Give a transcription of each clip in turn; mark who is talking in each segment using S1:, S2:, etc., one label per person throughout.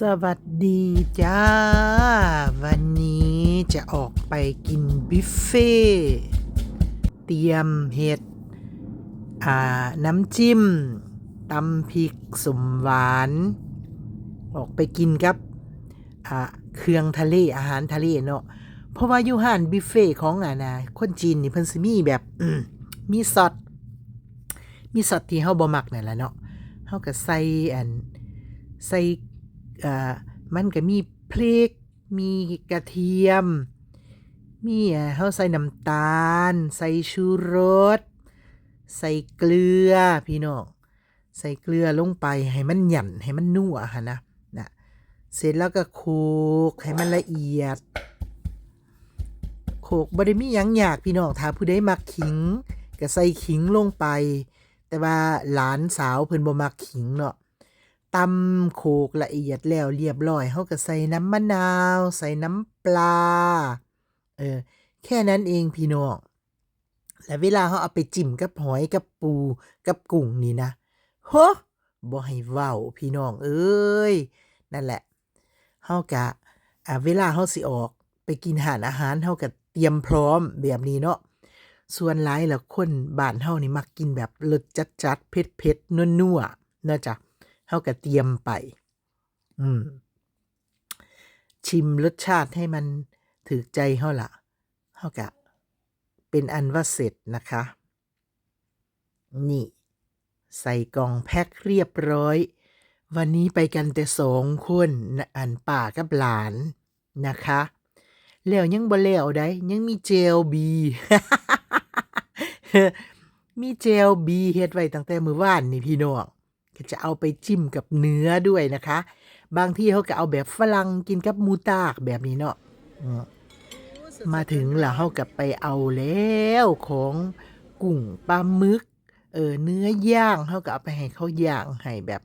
S1: สวัสดีจ้า วันนี้จะออกไปกินบุฟเฟ่เตรียมเห็ดอ่าน้ำจิ้มตำพริกสมหวาน ออกไปกินกับอ่าเครื่องทะเลอาหารทะเลเนาะเพราะว่าอยู่ห้านบุฟเฟ่ของอ่านะคนจีนนี่เพิ่นสิมีแบบมมีซอสมีซอสที่เฮาบ่มักนั่นแหละเนาะเฮาก็ใส่อันใส่ อ่อมันก็มีพริก มีกระเทียม มีเอ่อเฮาใส่น้ำตาล ใส่ชูรส ใส่เกลือพี่น้องใส่เกลือลงไปให้มันหยั่นให้มันนัวหั่นะนะเสร็จแล้วก็โขลกให้มันละเอียดโขลกบ่ได้มีหยังยากพี่น้องถ้าผู้ใดมักขิง ก็ใส่ขิงลงไป แต่ว่าหลานสาวเพิ่นบ่มักขิงเนาะ ตำโขลกละเอียดแล้วเรียบร้อยเขาก็ใส่น้ำมะนาว ใส่น้ำปลา เออ แค่นั้นเองพี่น้อง แล้วเวลาเขาเอาไปจิ้มกับหอยกับปูกับกุ้งนี่นะโหบ่ให้เว้าพี่น้องเอ้ย นั่นแหละเฮากะอ่าเวลาเฮาสิออก ไปกินอาหารอาหารเฮาก็เตรียมพร้อมแบบนี้เนาะ ส่วนหลายแล้วคนบ้านเฮานี่มักกินแบบรสจัดๆเผ็ดๆนัวๆเนาะจ้ะ เฮาก็เตรียมไป อืม ชิมรสชาติให้มันถือใจเฮาละเฮาก็เป็นอันว่าเสร็จนะคะ นี่ ใส่กล่องแพ็คเรียบร้อย วันนี้ไปกันแต่สองคนอันป่ากับหลานนะคะ แล้วยังบ่แล้วได้ ยังมีเจลบี มีเจลบีเฮ็ดไว้ตั้งแต่มือว่านนี่พี่น้อง ก็จะเอาไปจิ้มกับเนื้อด้วยนะคะ บางที่เขาก็เอาแบบฝรั่งกินกับมูตากแบบนี้เนาะมาถึงแล้วเขากับไปเอาแล้วของกุ้งปลาหมึก เออเนื้อย่างเขาก็เอาไปให้เขาย่างให้แบบ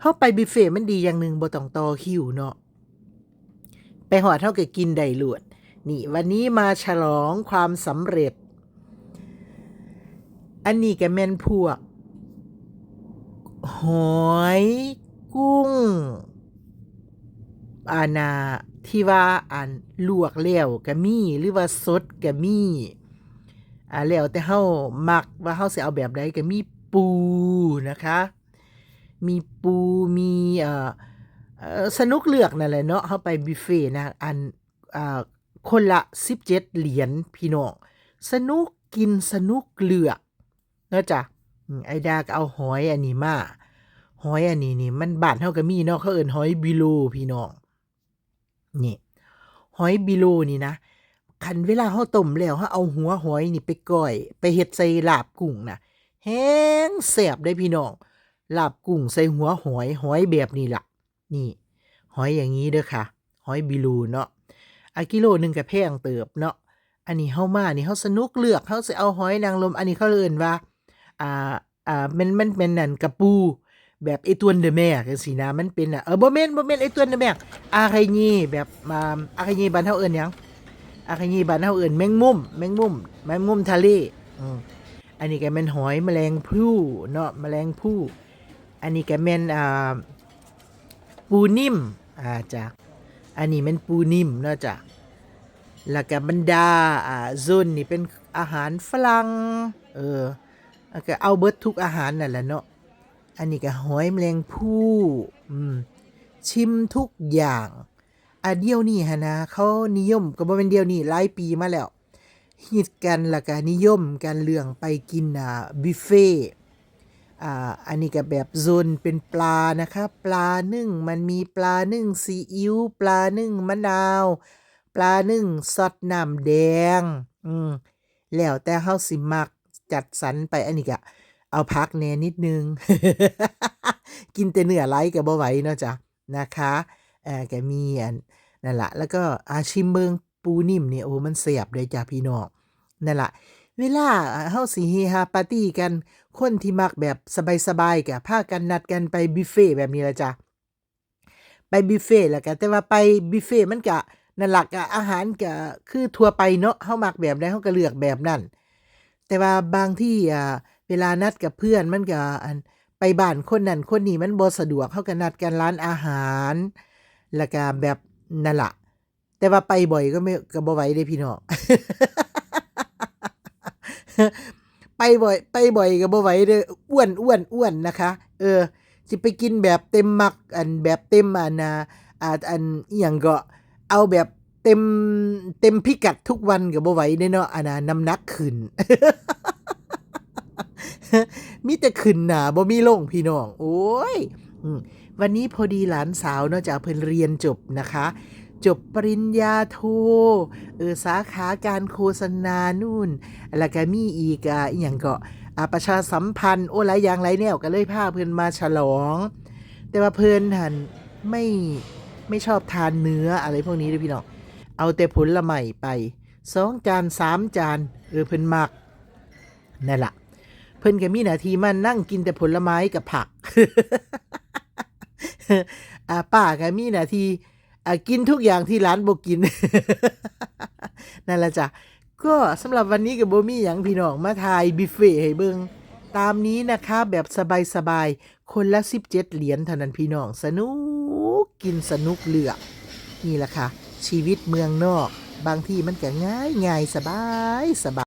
S1: เขาไปบุฟเฟ่มันดีอย่างหนึ่งบ่ต้องต่อคิวเนาะไปหอดเท่ากับกินได้หลวด นี่วันนี้มาฉลองความสำเร็จ อันนี้ก็แม่นพวก หอยกุ้งอานาที่ว่าอันลวกแล้วก็มีหรือว่าสดก็มีอ่าแล้วแต่เฮามักว่าเฮาสิเอาแบบใดก็มีปูนะคะ มีปูมีเอ่อสนุกเลือกนั่นแหละเนาะเฮาไปบุฟเฟ่นะอันอ่าคนละ 17 เหรียญพี่น้องสนุกกินสนุกเลือกเนาะจ้ะไอดาก็เอาหอยอันนี้มา หอยอันนี้นี่มันบานเฮาก็มีเนาะเขาเอิ้นหอยบิโลพี่น้องนี่หอยบิโลนี่นะคันเวลาเฮาต้มแล้วเฮาเอาหัวหอยนี่ไปก้อย ไปเฮ็ดใส่ลาบกุ้งนะแห้งแซ่บได้พี่น้องลาบกุ้งใส่หัวหอยหอยแบบนี้ล่ะ นี่ หอยอย่างนี้เด้อค่ะ หอยบิโลเนาะอะกิโลหนึ่งก็แพงเติบเนาะอันนี้เฮามานี่เฮาสนุกเลือกเฮาสิเอาหอยนางรมอันนี้เขาเอิ้นว่าอ่าอ่ามันมันเป็นนั่นกระปู แบบไอตัวเดอะแม่จังซี่นะมันเป็นอะเออบ่แม่นบ่แม่นไอตัวเดอะแม่อาไคญีแบบมาอาไคญีบ้านเฮาเอิ้นหยังอาไคญีบ้านเฮาเอิ้นแมงมุมแมงมุมแมงมุมทะเลอืมอันนี้ก็แม่นหอยแมลงภู่เนาะแมลงภู่อันนี้ก็แม่นอ่าปูนิ่มอ่าจ้ะอันนี้แม่นปูนิ่มเนาะจ้ะแล้วก็บรรดาอ่าโซนนี่เป็นอาหารฝรั่งเออก็เอาเบิดทุกอาหารนั่นแหละเนาะ อันนี้ก็หอยแมลงภู่ชิมทุกอย่างอะเดียวนี่ฮะนะเขานิยมก็บ่เป็นเดียวนี่หลายปีมาแล้วฮิตกันแล้วก็นิยมกันเรื่องไปกินอ่าบุฟเฟ่อ่าอันนี้ก็แบบโซนเป็นปลานะคะปลานึ่งมันมีปลานึ่งซีอิ๊วปลานึ่งมะนาว ปลานึ่งซอสน้ำแดงอืมแล้วแต่เฮาสิมักจัดสรรไปอันนี้ก็ เอาพักแน่นิดนึง กินแต่เนื้อไหลก็บ่ไหวเนาะจ้ะนะคะเอ่อก็มีอันนั่นล่ะแล้วก็อาชิมเบิงปูนิ่มเนี่ยโอ้มันแซ่บเลยจ้ะพี่น้องนั่นแหละเวลาเฮาสิเฮฮาปาร์ตี้กัน คนที่มักแบบสบายๆก็พากันนัดกันไปบุฟเฟ่แบบนี้ละจ้ะไปบุฟเฟ่แล้วก็แต่ว่าไปบุฟเฟ่มันก็นั่นล่ะก็อาหารก็คือทั่วไปเนาะเฮามักแบบใดเฮาก็เลือกแบบนั้นแต่ว่าบางที่อ่า เวลานัดกับเพื่อนมันก็อันไปบ้านคนนั้นคนนี้มันบ่สะดวกเขาก็นัดกันร้านอาหารแล้วก็แบบนั่นละแต่ว่าไปบ่อยก็ไม่ก็บ่ไหวเด้พี่น้องไปบ่อย ไปบ่อยก็บ่ไหวเด้ออ้วนอ้วนอ้วนนะคะ เออสิไปกินแบบเต็มมักอันแบบเต็มอันน่ะอันอีหยังก็เอาแบบเต็มเต็มพิกัดทุกวันก็บ่ไหวเด้เนาะอันน่ะน้ำหนักขึ้น มีแต่ขึ้นหนาบ่มีลงพี่น้อง โอ้ยวันนี้พอดีหลานสาวเนาะจากเพิ่นเรียนจบนะคะ จบปริญญาโทเออสาขาการโฆษณานู่น แล้วก็มีอีกอะอย่างก็อาประชาสัมพันธ์โอ้หลายอย่างหลายแนวก็เลยพาเพิ่นมาฉลอง แต่ว่าเพิ่นหันไม่ไม่ชอบทานเนื้ออะไรพวกนี้เด้วยพี่น้องเอาแต่ผละไม้ไปสองจานสามจานเออเพิ่นมักนั่นล่ะ พิ่นก็มีหน้าที่มานั่งกินแต่ผลไม้กับผักอาป้าก็มีหน้าที่กินทุกอย่างที่ร้านบ่กิน นั่นแหละจ้ะ ก็สำหรับวันนี้กับโบมี่อย่างพี่น้องมาทายบิฟเฟ่ให้เบิงตามนี้นะคะแบบสบายๆ คนละ 17 เหรียญเท่านั้นพี่น้อง สนุกกินสนุกเหลือกนี่แหละค่ะ ชีวิตเมืองนอก บางที่มันก็ง่ายง่ายสบายสบาย